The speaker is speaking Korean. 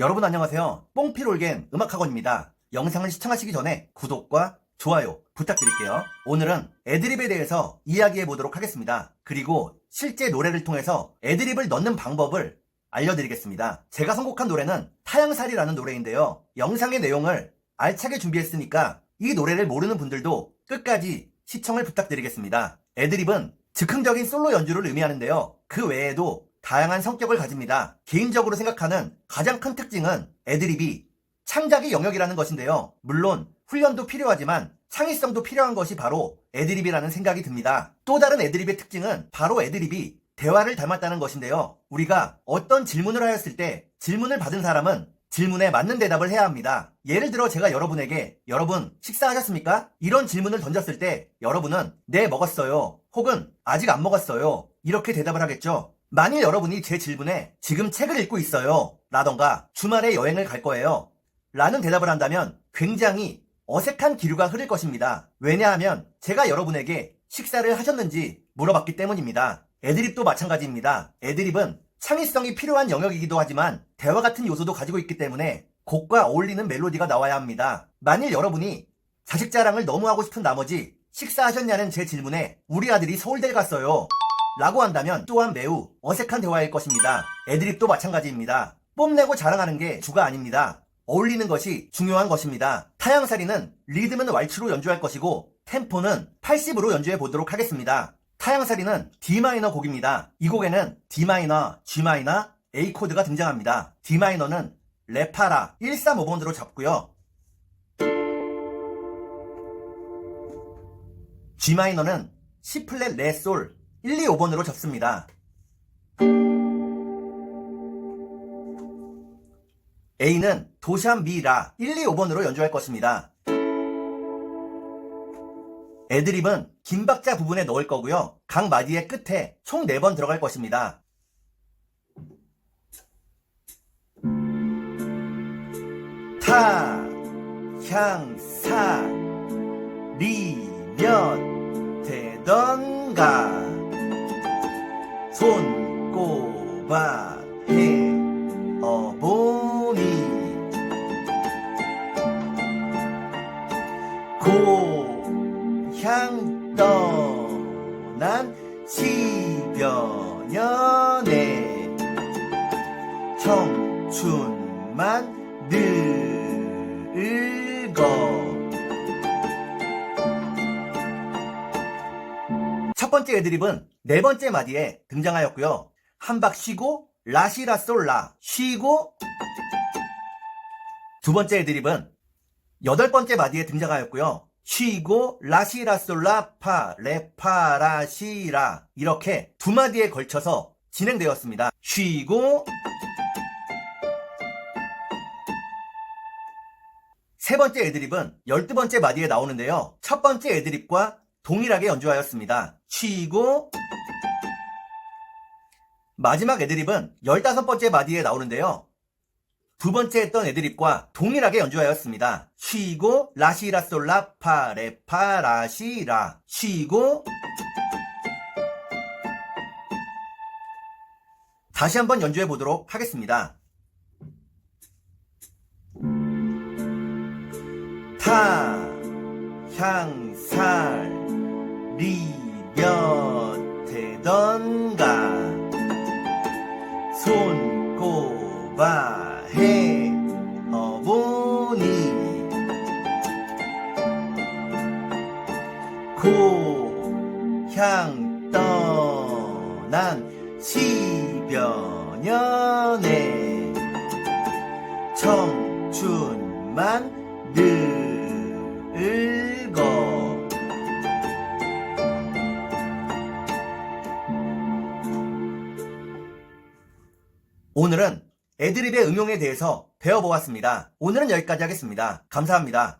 여러분 안녕하세요. 뽕피롤겐 음악학원입니다. 영상을 시청하시기 전에 구독과 좋아요 부탁드릴게요. 오늘은 애드립에 대해서 이야기해 보도록 하겠습니다. 그리고 실제 노래를 통해서 애드립을 넣는 방법을 알려드리겠습니다. 제가 선곡한 노래는 타양살이라는 노래인데요. 영상의 내용을 알차게 준비했으니까 이 노래를 모르는 분들도 끝까지 시청을 부탁드리겠습니다. 애드립은 즉흥적인 솔로 연주를 의미하는데요. 그 외에도 다양한 성격을 가집니다. 개인적으로 생각하는 가장 큰 특징은 애드립이 창작의 영역이라는 것인데요. 물론 훈련도 필요하지만 창의성도 필요한 것이 바로 애드립이라는 생각이 듭니다. 또 다른 애드립의 특징은 바로 애드립이 대화를 닮았다는 것인데요. 우리가 어떤 질문을 하였을 때 질문을 받은 사람은 질문에 맞는 대답을 해야 합니다. 예를 들어 제가 여러분에게 여러분 식사하셨습니까? 이런 질문을 던졌을 때 여러분은 네 먹었어요. 혹은 아직 안 먹었어요. 이렇게 대답을 하겠죠. 만일 여러분이 제 질문에 지금 책을 읽고 있어요. 라던가 주말에 여행을 갈 거예요. 라는 대답을 한다면 굉장히 어색한 기류가 흐를 것입니다. 왜냐하면 제가 여러분에게 식사를 하셨는지 물어봤기 때문입니다. 애드립도 마찬가지입니다. 애드립은 창의성이 필요한 영역이기도 하지만 대화 같은 요소도 가지고 있기 때문에 곡과 어울리는 멜로디가 나와야 합니다. 만일 여러분이 자식 자랑을 너무 하고 싶은 나머지 식사하셨냐는 제 질문에 우리 아들이 서울대를 갔어요. 라고 한다면 또한 매우 어색한 대화일 것입니다. 애드립도 마찬가지입니다. 뽐내고 자랑하는 게 주가 아닙니다. 어울리는 것이 중요한 것입니다. 타양살이는 리듬은 왈츠로 연주할 것이고 템포는 80으로 연주해 보도록 하겠습니다. 타양살이는 D마이너 곡입니다. 이 곡에는 D마이너, G마이너, A 코드가 등장합니다. D마이너는 레파라 135번으로 잡고요. G마이너는 C 플랫 레솔 1, 2, 5번으로 잡습니다. A는 도샵 미라 1, 2, 5번으로 연주할 것입니다. 애드립은 긴 박자 부분에 넣을 거고요. 각 마디의 끝에 총 4번 들어갈 것입니다. 타, 향, 사, 리, 면, 되던가 손, 꼽아, 해, 어보니. 고향 떠난 십여 년에 청춘만 늙어. 첫 번째 애드립은 네 번째 마디에 등장하였고요. 한 박 쉬고 라시라 솔라 쉬고 두 번째 애드립은 여덟 번째 마디에 등장하였고요. 쉬고 라시라 솔라 파 레파라시라 이렇게 두 마디에 걸쳐서 진행되었습니다. 쉬고 세 번째 애드립은 열두 번째 마디에 나오는데요. 첫 번째 애드립과 동일하게 연주하였습니다. 쉬고 마지막 애드립은 열다섯 번째 마디에 나오는데요. 두 번째 했던 애드립과 동일하게 연주하였습니다. 쉬고 라시라 솔라 파 레파 라시라 쉬고 다시 한번 연주해 보도록 하겠습니다. 타, 향, 살, 리, 몇, 되던가 손, 꼽아, 해, 어보니. 고향 떠난 십여 년에 청춘만 오늘은 애드립의 응용에 대해서 배워보았습니다. 오늘은 여기까지 하겠습니다. 감사합니다.